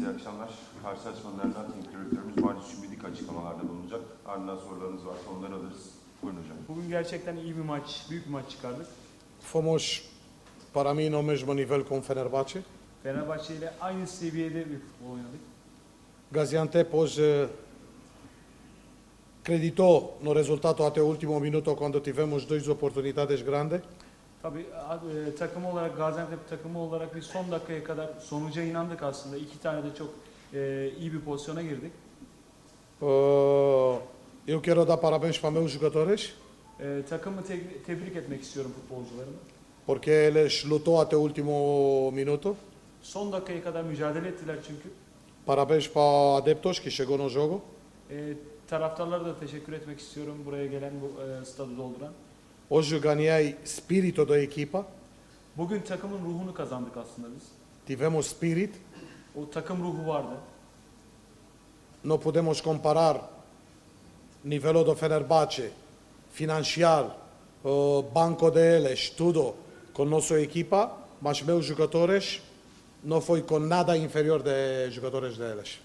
iyi akşamlar. Karşılaşmalarından teknik direktörümüz Maris Şübidik açıklamalarda bulunacak. Ardından sorularınız varsa onları alırız. Buyurun hocam. Bugün gerçekten iyi bir maç, büyük bir maç çıkardık. Fomos, para mim, no mesmo nivel com Fenerbahçe. Fenerbahçe ile aynı seviyede bir futbol oynadık. Gaziantep hoje acreditou no resultado até o último minuto quando tivemos duas oportunidades grandes. Tabii e, takım olarak, Gaziantep takımı olarak biz son dakikaya kadar sonuca inandık aslında. İki tane de çok e, iyi bir pozisyona girdik. Eu quero dar parabéns para meus jogadores E, takımı te- tebrik etmek istiyorum futbolcularımı. porque eles lutou até o último minuto. Son dakikaya kadar mücadele ettiler çünkü. Parabéns para adeptos que chegou no jogo. E, taraftarlara da teşekkür etmek istiyorum buraya gelen bu e, stadı dolduran. Hoje ganhei espírito da equipa. Bugün takımın ruhunu kazandık aslında biz. Tivemos spirit. O takım ruhu vardı. Não podemos comparar nível do Fenerbahçe, financiar, o banco deles, tudo, com nossa equipa, mas meus jogadores não foi com nada inferior de jogadores deles.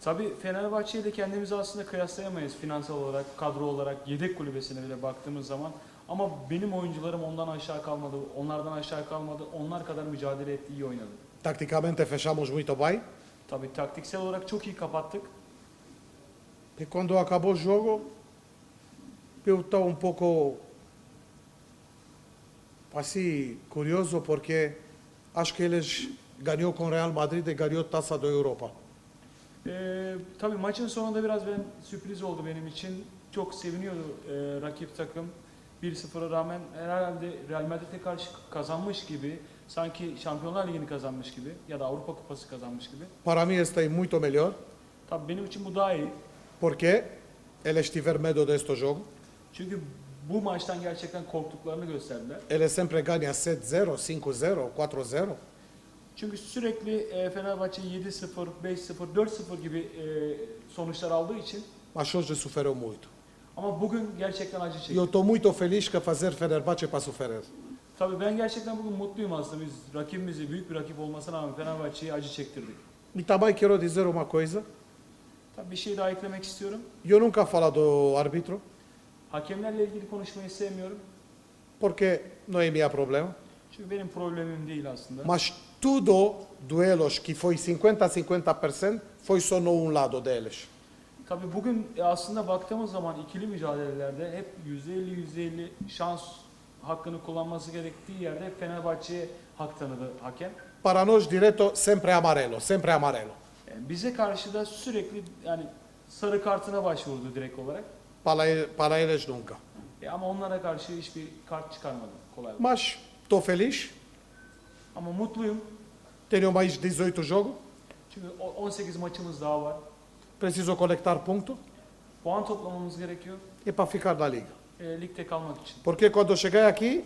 Tabii Fenerbahçe ile kendimizi aslında kıyaslayamayız finansal olarak, kadro olarak, yedek kulübesine bile baktığımız zaman. Ama benim oyuncularım ondan aşağı kalmadı, onlardan aşağı kalmadı, onlar kadar mücadele etti, iyi oynadı. Tacticamente fechamos muito bem Tabii taktiksel olarak çok iyi kapattık. e quando acabou o jogo eu estou um pouco assim curioso porque acho que eles ganhou com Real Madrid e ganhou Taça da Europa. Ee, tabii maçın sonunda biraz ben sürpriz oldu benim için. Çok seviniyordu e, rakip takım. 1-0'a rağmen herhalde Real Madrid'e karşı kazanmış gibi, sanki Şampiyonlar Ligi'ni kazanmış gibi ya da Avrupa Kupası kazanmış gibi. Para mim está muito melhor Tabii benim için bu daha iyi. porque tiveram medo deste jogo. Çünkü bu maçtan gerçekten korktuklarını gösterdiler. Ele sempre ganha 7-0, 5-0, 4-0. Çünkü sürekli e, Fenerbahçe 7-0, 5-0, 4-0 gibi e, sonuçlar aldığı için Mas hoje sofreu muito. ama bugün gerçekten acı E çekti. eu estou muito feliz que fazer Fenerbahçe para sofrer. Tabii ben gerçekten bugün mutluyum aslında. Biz rakibimizi büyük bir rakip olmasına rağmen Fenerbahçe'ye acı çektirdik. E também quero dizer uma coisa. Tabii bir şey daha eklemek istiyorum. Eu nunca falo do árbitro Hakemlerle ilgili konuşmayı sevmiyorum. porque não é meu problema. Çünkü benim problemim değil aslında. Mas tudo duelos que foi 50-50% foi só no um lado deles. Tabii bugün e, aslında baktığımız zaman ikili mücadelelerde hep %50 %50 şans hakkını kullanması gerektiği yerde hep Fenerbahçe'ye hak tanıdı hakem. Para nós direto sempre amarelo, sempre amarelo. Yani bize karşı da sürekli yani sarı kartına başvurdu direkt olarak. Para, e- para eles nunca. E, ama onlara karşı hiçbir kart çıkarmadı kolay. Mas estou feliz. Ama mutluyum. Tenho mais 18 jogos. Çünkü o- 18 maçımız daha var. Preciso conectar ponto Puan toplamamız gerekiyor. e para ficar na liga. E, ligde kalmak için. Porque quando cheguei aqui,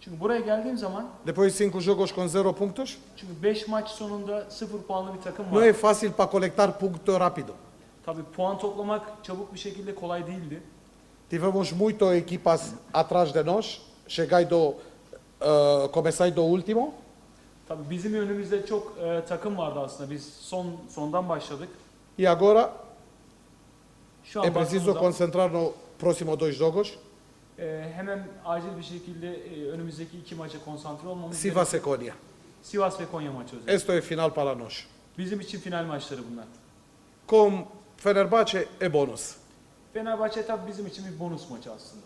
Çünkü buraya geldiğim zaman depois de 5 jogos com 0 pontos, çünkü 5 maç sonunda 0 puanlı bir takım não var. é fácil para conectar ponto rápido. Tabii puan toplamak çabuk bir şekilde kolay değildi. Tivemos muito equipas atrás de nós. Cheguei uh, comecei do último. Tabii bizim önümüzde çok e, takım vardı aslında. Biz son sondan başladık. E agora Şu an é preciso baktığımızda, concentrar no próximo dois jogos. e, hemen acil bir şekilde e, önümüzdeki iki maça konsantre olmamız Sivas e Konya. Sivas ve Konya maçı özellikle. Este é final para nós. Bizim için final maçları bunlar. Com Fenerbahçe é bônus. Fenerbahçe tabii bizim için bir bonus maçı aslında.